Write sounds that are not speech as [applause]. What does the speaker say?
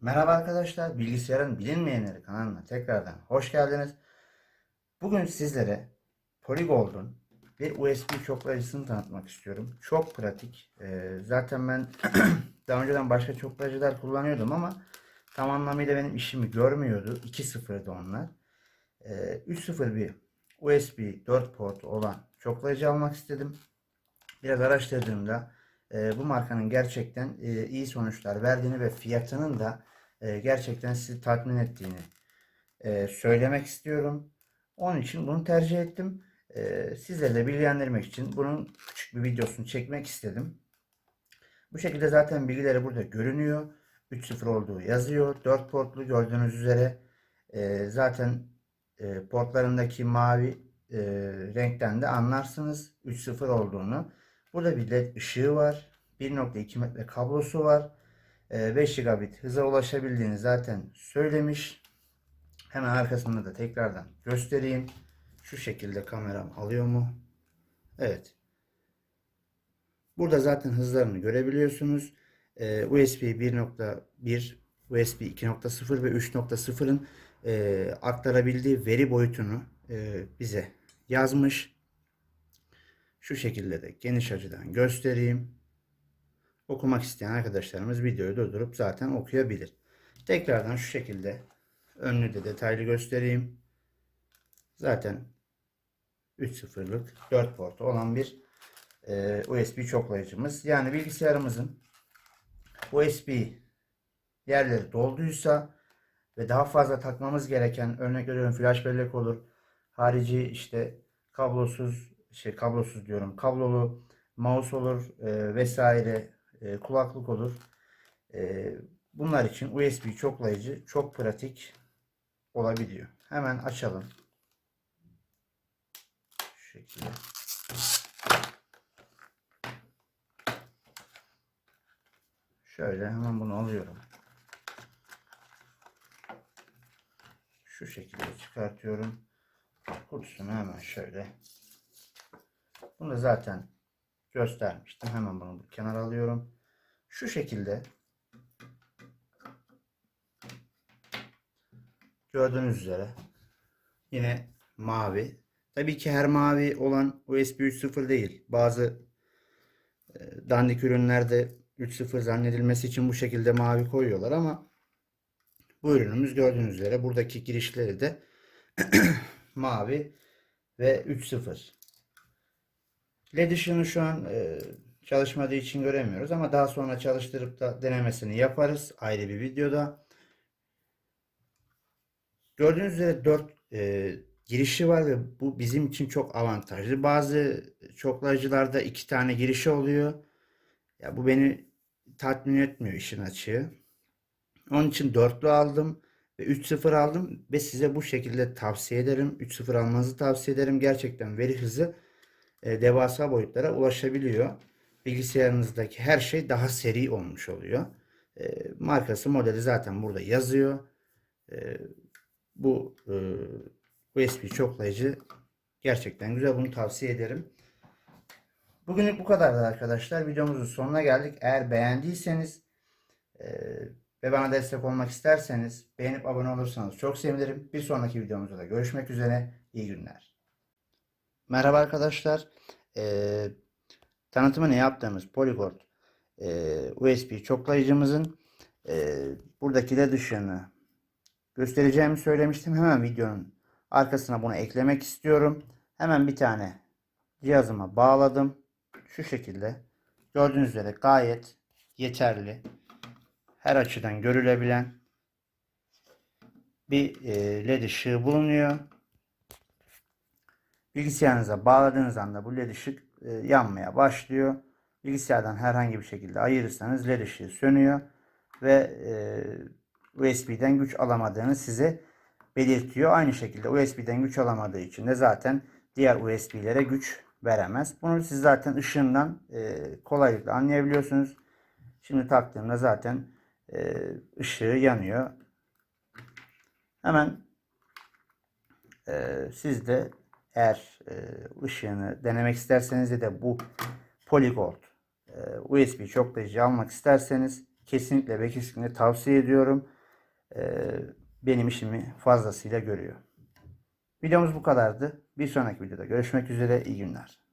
Merhaba arkadaşlar, Bilgisayarın Bilinmeyenleri kanalına tekrardan hoş geldiniz. Bugün sizlere Polygold'un bir USB çoklayıcısını tanıtmak istiyorum. Çok pratik. Ee, zaten ben [clears throat] daha önceden başka çoklayıcılar kullanıyordum ama tam anlamıyla benim işimi görmüyordu. 2.0'dı onlar. Ee, 3.0 bir USB 4 port olan çoklayıcı almak istedim. Biraz araştırdığımda e, bu markanın gerçekten e, iyi sonuçlar verdiğini ve fiyatının da e, gerçekten sizi tatmin ettiğini e, söylemek istiyorum. Onun için bunu tercih ettim. E, sizleri de bilgilendirmek için bunun küçük bir videosunu çekmek istedim. Bu şekilde zaten bilgileri burada görünüyor. 3.0 olduğu yazıyor. 4 portlu gördüğünüz üzere e, zaten e, portlarındaki mavi e, renkten de anlarsınız 3.0 olduğunu. Burada bir led ışığı var. 1.2 metre kablosu var. Ee, 5 gigabit hıza ulaşabildiğini zaten söylemiş. Hemen arkasında da tekrardan göstereyim. Şu şekilde kameram alıyor mu? Evet. Burada zaten hızlarını görebiliyorsunuz. Ee, USB 1.1, USB 2.0 ve 3.0'ın e, aktarabildiği veri boyutunu e, bize yazmış. Şu şekilde de geniş açıdan göstereyim. Okumak isteyen arkadaşlarımız videoyu durdurup zaten okuyabilir. Tekrardan şu şekilde önünü de detaylı göstereyim. Zaten 3.0'lık 4 portu olan bir e, USB çoklayıcımız. Yani bilgisayarımızın USB yerleri dolduysa ve daha fazla takmamız gereken örnek veriyorum flash bellek olur. Harici işte kablosuz şey kablosuz diyorum kablolu mouse olur e, vesaire e, kulaklık olur. E, bunlar için USB çoklayıcı çok pratik olabiliyor. Hemen açalım. Şu şekilde. Şöyle hemen bunu alıyorum. Şu şekilde çıkartıyorum. Kutusunu hemen şöyle. Bunu zaten göstermiştim. Hemen bunu kenara alıyorum. Şu şekilde gördüğünüz üzere yine mavi. Tabii ki her mavi olan USB 3.0 değil. Bazı e, dandik ürünlerde 3.0 zannedilmesi için bu şekilde mavi koyuyorlar ama bu ürünümüz gördüğünüz üzere buradaki girişleri de [clears throat] mavi ve 3.0. LED ışığını şu an e, çalışmadığı için göremiyoruz ama daha sonra çalıştırıp da denemesini yaparız ayrı bir videoda. Gördüğünüz üzere 4 e, girişi var ve bu bizim için çok avantajlı. Bazı çoklayıcılarda iki tane girişi oluyor. Ya bu beni tatmin etmiyor işin açığı. Onun için dörtlü aldım ve 3.0 aldım ve size bu şekilde tavsiye ederim. 3.0 almanızı tavsiye ederim. Gerçekten veri hızı e, devasa boyutlara ulaşabiliyor. Bilgisayarınızdaki her şey daha seri olmuş oluyor. E, markası modeli zaten burada yazıyor. E, bu USB çoklayıcı gerçekten güzel. Bunu tavsiye ederim. Bugünlük bu kadardı arkadaşlar. Videomuzun sonuna geldik. Eğer beğendiyseniz ve bana destek olmak isterseniz beğenip abone olursanız çok sevinirim. Bir sonraki videomuzda da görüşmek üzere. İyi günler. Merhaba arkadaşlar. Ee, tanıtımını yaptığımız Polyglot e, USB çoklayıcımızın e, buradaki led ışığını göstereceğimi söylemiştim. Hemen videonun arkasına bunu eklemek istiyorum. Hemen bir tane cihazıma bağladım. Şu şekilde. Gördüğünüz üzere gayet yeterli. Her açıdan görülebilen bir e, led ışığı bulunuyor. Bilgisayarınıza bağladığınız anda bu led ışık e, yanmaya başlıyor. Bilgisayardan herhangi bir şekilde ayırırsanız led ışığı sönüyor ve e, USB'den güç alamadığını size belirtiyor. Aynı şekilde USB'den güç alamadığı için de zaten diğer USB'lere güç veremez. Bunu siz zaten ışığından e, kolaylıkla anlayabiliyorsunuz. Şimdi taktığımda zaten ışığı yanıyor. Hemen siz de eğer e, ışığını denemek isterseniz de bu Polygold e, USB çoklayıcı almak isterseniz kesinlikle ve kesinlikle tavsiye ediyorum. Ee, benim işimi fazlasıyla görüyor. Videomuz bu kadardı. Bir sonraki videoda görüşmek üzere. İyi günler.